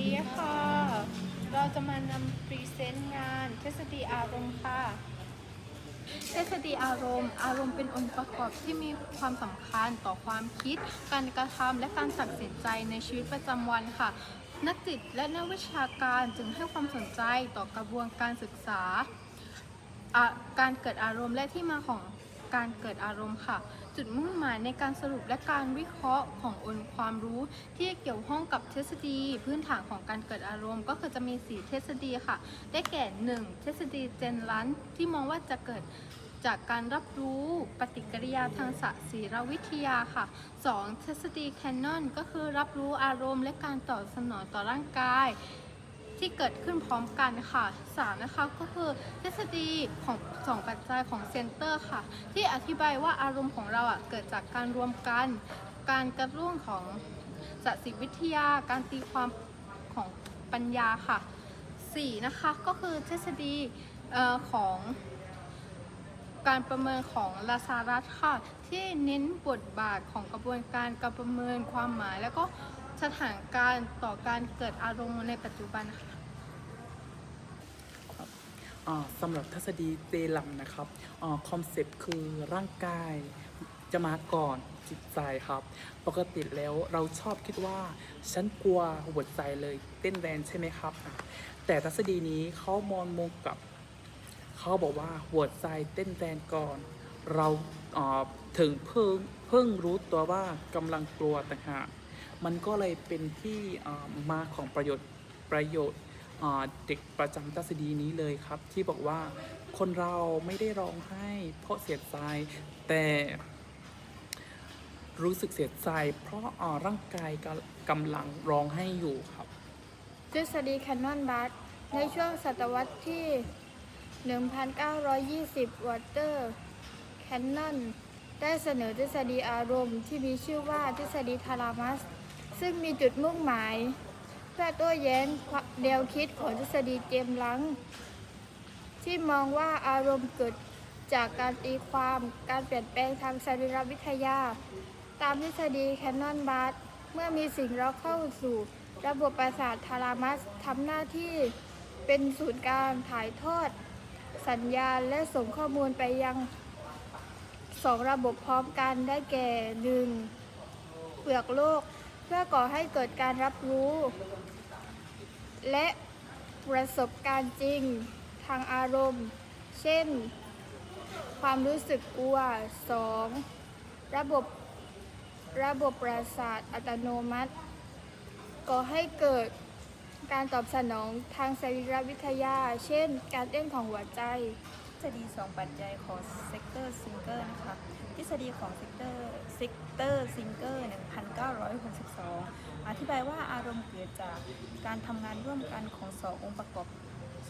ดีค่ะ เราจะมานำพรีเซนต์งานทฤษฎีอารมณ์ค่ะทฤษฎีอารมณ์ อารมณ์เป็นองค์ประกอบที่มีความสำคัญต่อความคิด การกระทำและการตัดสินใจในชีวิตประจำวันค่ะ นักจิตและนักวิชาการจึงให้ความสนใจต่อกระบวนการศึกษา การเกิดอารมณ์และที่มาของการเกิดอารมณ์ค่ะ จุดมุ่งหมายในการสรุปและการวิเคราะห์ขององค์ความรู้ที่เกี่ยวข้องกับทฤษฎี พื้นฐานของการเกิดอารมณ์ ก็คือจะมี 4 ทฤษฎีค่ะ ได้แก่ 1. ทฤษฎีเจนลันที่มองว่าจะเกิดจากการรับรู้ปฏิกิริยาทางสสีรวิทยาค่ะ 2. ทฤษฎีแคนนอนก็คือรับรู้อารมณ์และการตอบสนองต่อร่างกาย ที่เกิดขึ้นพร้อมกันค่ะ 3. นะคะก็คือทฤษฎีของสองปัจจัยของเซนเตอร์ค่ะ ที่อธิบายว่าอารมณ์ของเราอะเกิดจากการรวมกัน การกระตุ้นของสสิวิทยา การตีความของปัญญาค่ะ 4. นะคะก็คือทฤษฎีของการประเมินของลาซารัสค่ะ ที่เน้นบทบาทของกระบวนการการประเมินความหมาย แล้วก็ สถานการณ์ต่อการเกิดอารมณ์ในปัจจุบันค่ะอ่าสำหรับทฤษฎีเจลัมนะครับคอนเซปต์คือร่างกายจะมาก่อนจิตใจครับ ปกติแล้วเราชอบคิดว่า ฉันกลัวหัวใจเลยเต้นแรงใช่ไหมครับ แต่ทฤษฎีนี้เขามองมุมกับ เขาบอกว่าหัวใจเต้นแรงก่อน เราอ่าถึงเพิ่งเพิ่งรู้ตัวว่ากำลังกลัวต่างหาก มันก็เลยเป็นที่มาของประโยชน์ประโยชน์เด็กประจำทฤษฎีนี้เลยครับ ที่บอกว่าคนเราไม่ได้ร้องไห้เพราะเสียใจแต่รู้สึกเสียใจ เพราะร่างกายกำกำลังร้องไห้อยู่ครับทฤษฎีแคนนอนบัสในช่วงศตวรรษที่ 1920 วอเตอร์แคนนอนได้เสนอทฤษฎีอารมณ์ที่มีชื่อว่าทฤษฎีทารามัส ซึ่งมีจุดมุ่งหมาย เพื่อโต้แย้งแนวคิดของทฤษฎีเจมลัง ที่มองว่าอารมณ์เกิดจากการตีความการเปลี่ยนแปลงทางสรีรวิทยา ตามทฤษฎีแคนนอนบัสเมื่อมีสิ่งเราเข้าสู่ ระบบประสาททารามัสทำหน้าที่เป็นศูนย์กลางถ่ายทอด สัญญาณและส่งข้อมูลไปยังสองระบบพร้อมกันได้แก่หนึ่งเปลือกโลก พื่อก่อให้เกิดการรับรู้ และประสบการณ์จริงทางอารมณ์ เช่น ความรู้สึกกลัว 2. ระบบระบบประสาทอัตโนมัติ ก่อให้เกิดการตอบสนองทางสรีรวิทยา เช่น การเต้นของหัวใจ ษฎีสองปัจจัยของเซกเตอร์ซิงเกอร์นะคะทฤษฎีของเซกเตอร์เซกเตอร์ซิงเกอร์1962 อธิบายว่าอารมณ์เกิดจากการทำงานร่วมกันของสององค์ประกอบ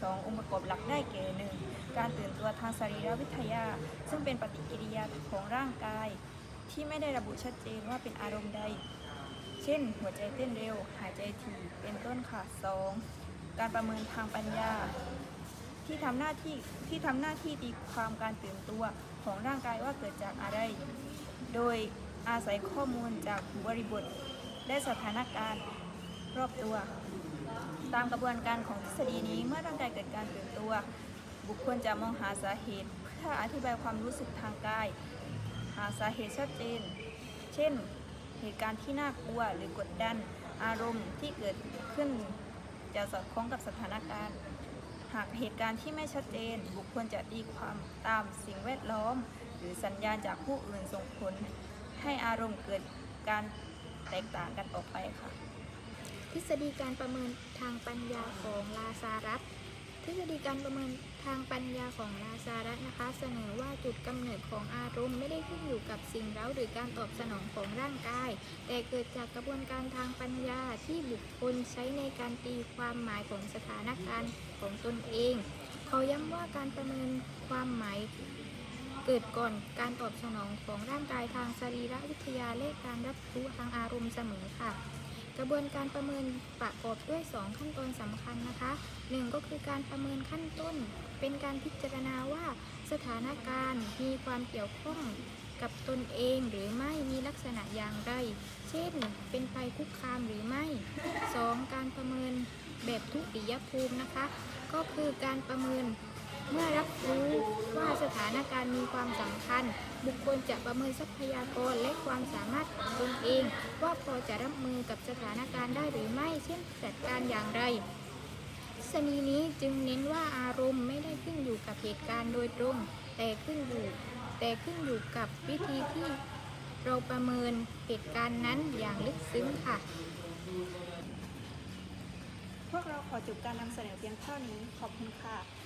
สององค์ประกอบหลักได้แก่หนึ่งการตื่นตัวทางสรีรวิทยา ซึ่งเป็นปฏิกิริยาของร่างกาย ที่ไม่ได้ระบุชัดเจนว่าเป็นอารมณ์ใด เช่น หัวใจเต้นเร็ว หายใจถี่ เป็นต้นค่ะ 2. การประเมินทางปัญญา ที่ทำหน้าที่ที่ทำหน้าที่ตีความการตื่นตัวของร่างกายว่าเกิดจากอะไร โดยอาศัยข้อมูลจากบริบท และสถานการณ์รอบตัว ตามกระบวนการของทฤษฎีนี้เมื่อร่างกายเกิดการตื่นตัว บุคคลจะมองหาสาเหตุ เพื่ออธิบายความรู้สึกทางกาย หาสาเหตุชัดเจน เช่น เหตุการณ์ที่น่ากลัวหรือกดดันอารมณ์ที่เกิดขึ้นจะสอดคล้องกับสถานการณ์ หากเหตุการณ์ที่ไม่ชัดเจน บุคคลจะตีความตามสิ่งแวดล้อม หรือสัญญาณจากผู้อื่นส่งผล ให้อารมณ์เกิดการแตกต่างกันออกไปค่ะ ทฤษฎีการประเมินทางปัญญาของลาซารัส ทฤษฎีการประเมินทางปัญญาของลาซารัสนะคะ เสนอว่าจุดกำเนิดของอารมณ์ไม่ได้ขึ้นอยู่กับสิ่งเร้าหรือการตอบสนองของร่างกาย แต่เกิดจากกระบวนการทางปัญญาที่บุคคลใช้ในการตีความหมายของสถานการณ์ของตนเอง เขาย้ำว่าการประเมินความหมายเกิดก่อนการตอบสนองของร่างกายทางสรีรวิทยาและการรับรู้ทางอารมณ์เสมอค่ะ กระบวนการประเมินประกอบด้วย 2 ขั้นตอนสำคัญนะคะ 1 ก็คือการประเมินขั้นต้น เป็นการพิจารณาว่าสถานการณ์มีความเกี่ยวข้องกับตนเองหรือไม่มีลักษณะอย่างไร เช่น เป็นภัยคุกคามหรือไม่ 2. การการประเมินแบบทุติยภูมินะคะ ก็คือการประเมิน เมื่อรับรู้ว่าสถานการณ์มีความสำคัญ บุคคลจะประเมินทรัพยากรและความสามารถของตนเอง ว่าพอจะรับมือกับสถานการณ์ได้หรือไม่ เช่นจัดการอย่างไรทฤษฎีนี้จึงเน้นว่าอารมณ์ไม่ได้ขึ้นอยู่กับเหตุการณ์โดยตรง แต่ขึ้นอยู่แต่ขึ้นอยู่กับวิธีที่เราประเมินเหตุการณ์นั้นอย่างลึกซึ้งค่ะ พวกเราขอจบการนำเสนอเพียงเท่านี้ขอบคุณค่ะ